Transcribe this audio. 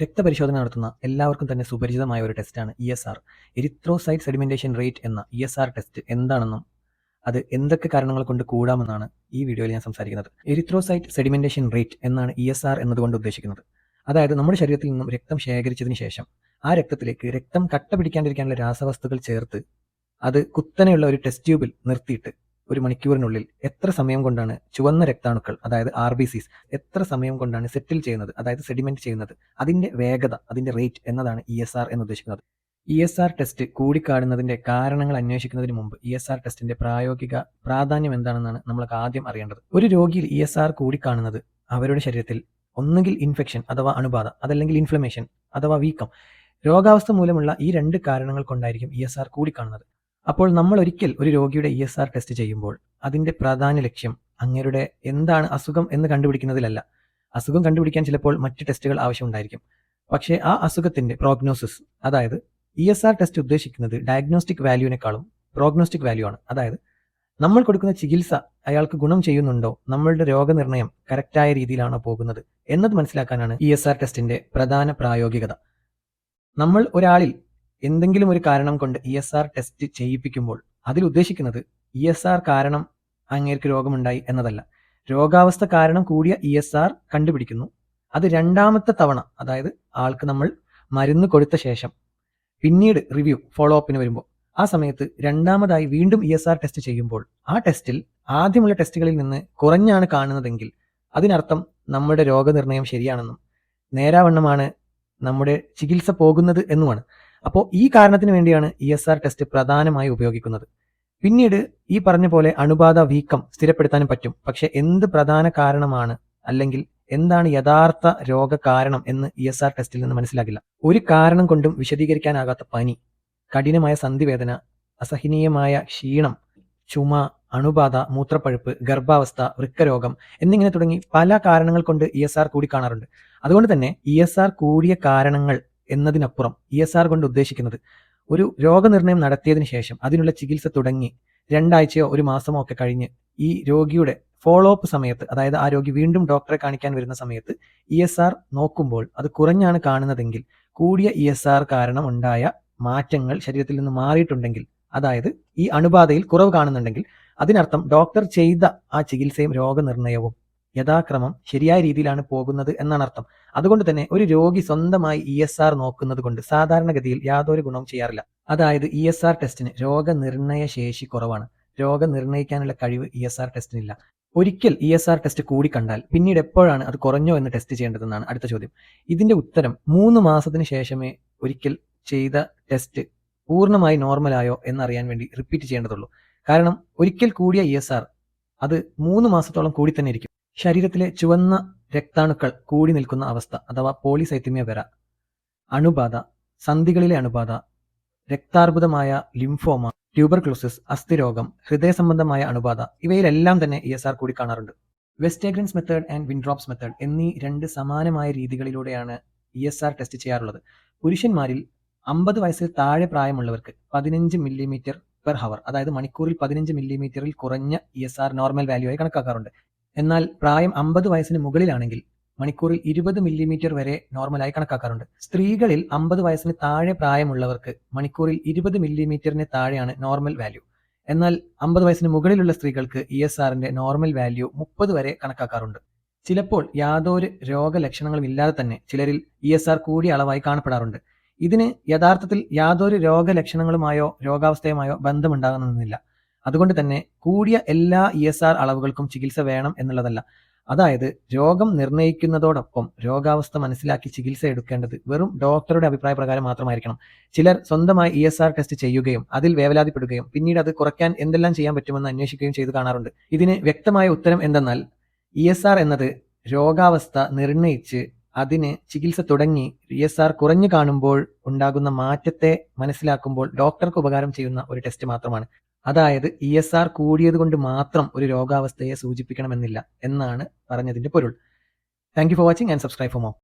രക്തപരിശോധന നടത്തുന്ന എല്ലാവർക്കും തന്നെ സുപരിചിതമായ ഒരു ടെസ്റ്റാണ് E S R erythrocyte sedimentation rate എന്ന ഇ എസ് ആർ ടെസ്റ്റ് എന്താണെന്നും അത് എന്തൊക്കെ കാരണങ്ങൾ കൊണ്ട് കൂടാമെന്നാണ് ഈ വീഡിയോയിൽ ഞാൻ സംസാരിക്കുന്നത്. എരിത്രോസൈറ്റ് സെഡിമെന്റേഷൻ റേറ്റ് എന്നാണ് ഇ എസ് ആർ എന്നതുകൊണ്ട് ഉദ്ദേശിക്കുന്നത്. അതായത് നമ്മുടെ ശരീരത്തിൽ നിന്നും രക്തം ശേഖരിച്ചതിന് ശേഷം ആ രക്തത്തിലേക്ക് രക്തം കട്ട പിടിക്കാണ്ടിരിക്കാനുള്ള രാസവസ്തുക്കൾ ചേർത്ത് അത് കുത്തനെയുള്ള ഒരു ടെസ്റ്റ് ട്യൂബിൽ നിർത്തിയിട്ട് ഒരു മണിക്കൂറിനുള്ളിൽ എത്ര സമയം കൊണ്ടാണ് ചുവന്ന രക്താണുക്കൾ അതായത് ആർ ബി സിസ് എത്ര സമയം കൊണ്ടാണ് സെറ്റിൽ ചെയ്യുന്നത് അതായത് സെഡിമെന്റ് ചെയ്യുന്നത് അതിന്റെ വേഗത അതിന്റെ റേറ്റ് എന്നതാണ് ഇ എസ് ആർ എന്ന് ഉദ്ദേശിക്കുന്നത് ഇ എസ് ആർ ടെസ്റ്റ് കൂടിക്കാടുന്നതിന്റെ കാരണങ്ങൾ അന്വേഷിക്കുന്നതിന് മുമ്പ് ഇ എസ് ആർ ടെസ്റ്റിന്റെ പ്രായോഗിക പ്രാധാന്യം എന്താണെന്നാണ് നമ്മൾക്ക് ആദ്യം അറിയേണ്ടത്. ഒരു രോഗിയിൽ ഇ എസ് ആർ കൂടിക്കാണുന്നത് അവരുടെ ശരീരത്തിൽ ഒന്നുകിൽ ഇൻഫെക്ഷൻ അഥവാ അണുബാധ അതല്ലെങ്കിൽ ഇൻഫ്ലമേഷൻ അഥവാ വീക്കം രോഗാവസ്ഥ മൂലമുള്ള ഈ രണ്ട് കാരണങ്ങൾ കൊണ്ടായിരിക്കും ഇ എസ് ആർ കൂടിക്കാണുന്നത്. അപ്പോൾ നമ്മൾ ഒരിക്കൽ ഒരു രോഗിയുടെ ഇ എസ് ആർ ടെസ്റ്റ് ചെയ്യുമ്പോൾ അതിന്റെ പ്രധാന ലക്ഷ്യം അങ്ങേരുടെ എന്താണ് അസുഖം എന്ന് കണ്ടുപിടിക്കുന്നതിലല്ല. അസുഖം കണ്ടുപിടിക്കാൻ ചിലപ്പോൾ മറ്റ് ടെസ്റ്റുകൾ ആവശ്യമുണ്ടായിരിക്കും. പക്ഷേ ആ അസുഖത്തിന്റെ പ്രോഗ്നോസിസ് അതായത് ഇ എസ് ആർ ടെസ്റ്റ് ഉദ്ദേശിക്കുന്നത് ഡയഗ്നോസ്റ്റിക് വാല്യൂവിനേക്കാളും പ്രോഗ്നോസ്റ്റിക് വാല്യൂ ആണ്. അതായത് നമ്മൾ കൊടുക്കുന്ന ചികിത്സ അയാൾക്ക് ഗുണം ചെയ്യുന്നുണ്ടോ നമ്മളുടെ രോഗനിർണയം കറക്റ്റായ രീതിയിലാണോ പോകുന്നത് എന്നത് മനസ്സിലാക്കാനാണ് ഇ എസ് ആർ ടെസ്റ്റിന്റെ പ്രധാന പ്രായോഗികത. നമ്മൾ ഒരാളിൽ എന്തെങ്കിലും ഒരു കാരണം കൊണ്ട് ഇ എസ് ആർ ടെസ്റ്റ് ചെയ്യിപ്പിക്കുമ്പോൾ അതിൽ ഉദ്ദേശിക്കുന്നത് ഇ എസ് ആർ കാരണം അങ്ങേർക്ക് രോഗമുണ്ടായി എന്നതല്ല. രോഗാവസ്ഥ കാരണം കൂടിയ ഇ എസ് ആർ കണ്ടുപിടിക്കുന്നു. അത് രണ്ടാമത്തെ തവണ അതായത് ആൾക്ക് നമ്മൾ മരുന്ന് കൊടുത്ത ശേഷം പിന്നീട് റിവ്യൂ ഫോളോ അപ്പിന് വരുമ്പോൾ ആ സമയത്ത് രണ്ടാമതായി വീണ്ടും ഇ എസ് ആർ ടെസ്റ്റ് ചെയ്യുമ്പോൾ ആ ടെസ്റ്റിൽ ആദ്യമുള്ള ടെസ്റ്റുകളിൽ നിന്ന് കുറഞ്ഞാണ് കാണുന്നതെങ്കിൽ അതിനർത്ഥം നമ്മുടെ രോഗനിർണയം ശരിയാണെന്നും നേരാവണ്ണമാണ് നമ്മുടെ ചികിത്സ പോകുന്നത് എന്നുമാണ്. അപ്പോൾ ഈ കാരണത്തിന് വേണ്ടിയാണ് ഇ എസ് ആർ ടെസ്റ്റ് പ്രധാനമായി ഉപയോഗിക്കുന്നത്. പിന്നീട് ഈ പറഞ്ഞ പോലെ അണുബാധ വീക്കം സ്ഥിരപ്പെടുത്താനും പറ്റും. പക്ഷേ എന്ത് പ്രധാന കാരണമാണ് അല്ലെങ്കിൽ എന്താണ് യഥാർത്ഥ രോഗകാരണം എന്ന് ഇ എസ് ആർ ടെസ്റ്റിൽ നിന്ന് മനസ്സിലാകില്ല. ഒരു കാരണം കൊണ്ടും വിശദീകരിക്കാനാകാത്ത പനി കഠിനമായ സന്ധിവേദന അസഹനീയമായ ക്ഷീണം ചുമ അണുബാധ മൂത്രപ്പഴുപ്പ് ഗർഭാവസ്ഥ വൃക്കരോഗം എന്നിങ്ങനെ തുടങ്ങി പല കാരണങ്ങൾ കൊണ്ട് ഇ എസ് ആർ കൂടി കാണാറുണ്ട്. അതുകൊണ്ട് തന്നെ ഇ എസ് ആർ കൂടിയ കാരണങ്ങൾ എന്നതിനപ്പുറം ഇ എസ് ആർ കൊണ്ട് ഉദ്ദേശിക്കുന്നത് ഒരു രോഗനിർണയം നടത്തിയതിന് ശേഷം അതിനുള്ള ചികിത്സ തുടങ്ങി രണ്ടാഴ്ചയോ ഒരു മാസമോ ഒക്കെ കഴിഞ്ഞ് ഈ രോഗിയുടെ ഫോളോ അപ്പ് സമയത്ത് അതായത് ആ രോഗി വീണ്ടും ഡോക്ടറെ കാണിക്കാൻ വരുന്ന സമയത്ത് ഇ എസ് ആർ നോക്കുമ്പോൾ അത് കുറഞ്ഞാണ് കാണുന്നതെങ്കിൽ കൂടിയ ഇ എസ് ആർ കാരണം ഉണ്ടായ മാറ്റങ്ങൾ ശരീരത്തിൽ നിന്ന് മാറിയിട്ടുണ്ടെങ്കിൽ അതായത് ഈ അണുബാധയിൽ കുറവ് കാണുന്നുണ്ടെങ്കിൽ അതിനർത്ഥം ഡോക്ടർ ചെയ്ത ആ ചികിത്സയും രോഗനിർണയവും യഥാക്രമം ശരിയായ രീതിയിലാണ് പോകുന്നത് എന്നാണ് അർത്ഥം. അതുകൊണ്ട് തന്നെ ഒരു രോഗി സ്വന്തമായി ഇ എസ് ആർ നോക്കുന്നത് കൊണ്ട് സാധാരണഗതിയിൽ യാതൊരു ഗുണവും ചെയ്യാറില്ല. അതായത് ഇ എസ് ആർ ടെസ്റ്റിന് രോഗനിർണയ ശേഷി കുറവാണ്. രോഗം നിർണയിക്കാനുള്ള കഴിവ് ഇ എസ് ആർ ടെസ്റ്റിനില്ല. ഒരിക്കൽ ഇ എസ് ആർ ടെസ്റ്റ് കൂടി കണ്ടാൽ പിന്നീട് എപ്പോഴാണ് അത് കുറഞ്ഞോ എന്ന് ടെസ്റ്റ് ചെയ്യേണ്ടതെന്നാണ് അടുത്ത ചോദ്യം. ഇതിന്റെ ഉത്തരം മൂന്ന് മാസത്തിന് ശേഷമേ ഒരിക്കൽ ചെയ്ത ടെസ്റ്റ് പൂർണമായി നോർമലായോ എന്നറിയാൻ വേണ്ടി റിപ്പീറ്റ് ചെയ്യേണ്ടതുള്ളൂ. കാരണം ഒരിക്കൽ കൂടിയ ഇ എസ് ആർ അത് മൂന്ന് മാസത്തോളം കൂടി തന്നെ ഇരിക്കും. ശരീരത്തിലെ ചുവന്ന രക്താണുക്കൾ കൂടി നിൽക്കുന്ന അവസ്ഥ അഥവാ പോളിസൈത്തിമിയ വെറ അണുബാധ സന്ധികളിലെ അണുബാധ രക്താർബുദമായ ലിംഫോമ ട്യൂബർക്ലോസിസ് അസ്ഥിരോഗം ഹൃദയ സംബന്ധമായ അണുബാധ ഇവയിലെല്ലാം തന്നെ ഇ എസ് ആർ കൂടി കാണാറുണ്ട്. Westergren's method and Wintrobe's method എന്നീ രണ്ട് സമാനമായ രീതികളിലൂടെയാണ് ഇ എസ് ആർ ടെസ്റ്റ് ചെയ്യാറുള്ളത്. പുരുഷന്മാരിൽ അമ്പത് വയസ്സിൽ താഴെ പ്രായമുള്ളവർക്ക് പതിനഞ്ച് മില്ലിമീറ്റർ പെർ ഹവർ അതായത് മണിക്കൂറിൽ പതിനഞ്ച് മില്ലിമീറ്ററിൽ കുറഞ്ഞ E S R normal value ആയി കണക്കാക്കാറുണ്ട്. എന്നാൽ പ്രായം അമ്പത് വയസ്സിന് മുകളിലാണെങ്കിൽ മണിക്കൂറിൽ ഇരുപത് മില്ലിമീറ്റർ വരെ നോർമലായി കണക്കാക്കാറുണ്ട്. സ്ത്രീകളിൽ അമ്പത് വയസ്സിന് താഴെ പ്രായമുള്ളവർക്ക് മണിക്കൂറിൽ ഇരുപത് മില്ലിമീറ്ററിന് താഴെയാണ് നോർമൽ വാല്യൂ. എന്നാൽ അമ്പത് വയസ്സിന് മുകളിലുള്ള സ്ത്രീകൾക്ക് ഇ എസ് ആറിന്റെ നോർമൽ വാല്യൂ മുപ്പത് വരെ കണക്കാക്കാറുണ്ട്. ചിലപ്പോൾ യാതൊരു രോഗലക്ഷണങ്ങളും ഇല്ലാതെ തന്നെ ചിലരിൽ ഇ എസ് ആർ കൂടിയ അളവായി കാണപ്പെടാറുണ്ട്. ഇതിന് യഥാർത്ഥത്തിൽ യാതൊരു രോഗലക്ഷണങ്ങളുമായോ രോഗാവസ്ഥയുമായോ ബന്ധമുണ്ടാകുന്നതെന്നില്ല അതുകൊണ്ട് തന്നെ കൂടിയ എല്ലാ ഇ എസ് ആർ അളവുകൾക്കും ചികിത്സ വേണം എന്നുള്ളതല്ല. അതായത് രോഗം നിർണയിക്കുന്നതോടൊപ്പം രോഗാവസ്ഥ മനസ്സിലാക്കി ചികിത്സ എടുക്കേണ്ടത് വെറും ഡോക്ടറുടെ അഭിപ്രായ പ്രകാരം മാത്രമായിരിക്കണം. ചിലർ സ്വന്തമായി ഇ എസ് ആർ ടെസ്റ്റ് ചെയ്യുകയും അതിൽ വേവലാതിപ്പെടുകയും പിന്നീട് അത് കുറയ്ക്കാൻ എന്തെല്ലാം ചെയ്യാൻ പറ്റുമെന്ന് അന്വേഷിക്കുകയും ചെയ്തു കാണാറുണ്ട്. ഇതിന് വ്യക്തമായ ഉത്തരം എന്തെന്നാൽ ഇ എസ് ആർ എന്നത് രോഗാവസ്ഥ നിർണയിച്ച് അതിന് ചികിത്സ തുടങ്ങി ഇ എസ് ആർ കുറഞ്ഞു കാണുമ്പോൾ ഉണ്ടാകുന്ന മാറ്റത്തെ മനസ്സിലാക്കുമ്പോൾ ഡോക്ടർക്ക് ഉപകാരം ചെയ്യുന്ന ഒരു ടെസ്റ്റ് മാത്രമാണ്. അതായത് ഇ എസ് ആർ കൂടിയത് കൊണ്ട് മാത്രം ഒരു രോഗാവസ്ഥയെ സൂചിപ്പിക്കണമെന്നില്ല എന്നാണ് പറഞ്ഞതിന്റെ പൊരുൾ. Thank you for watching and subscribe for more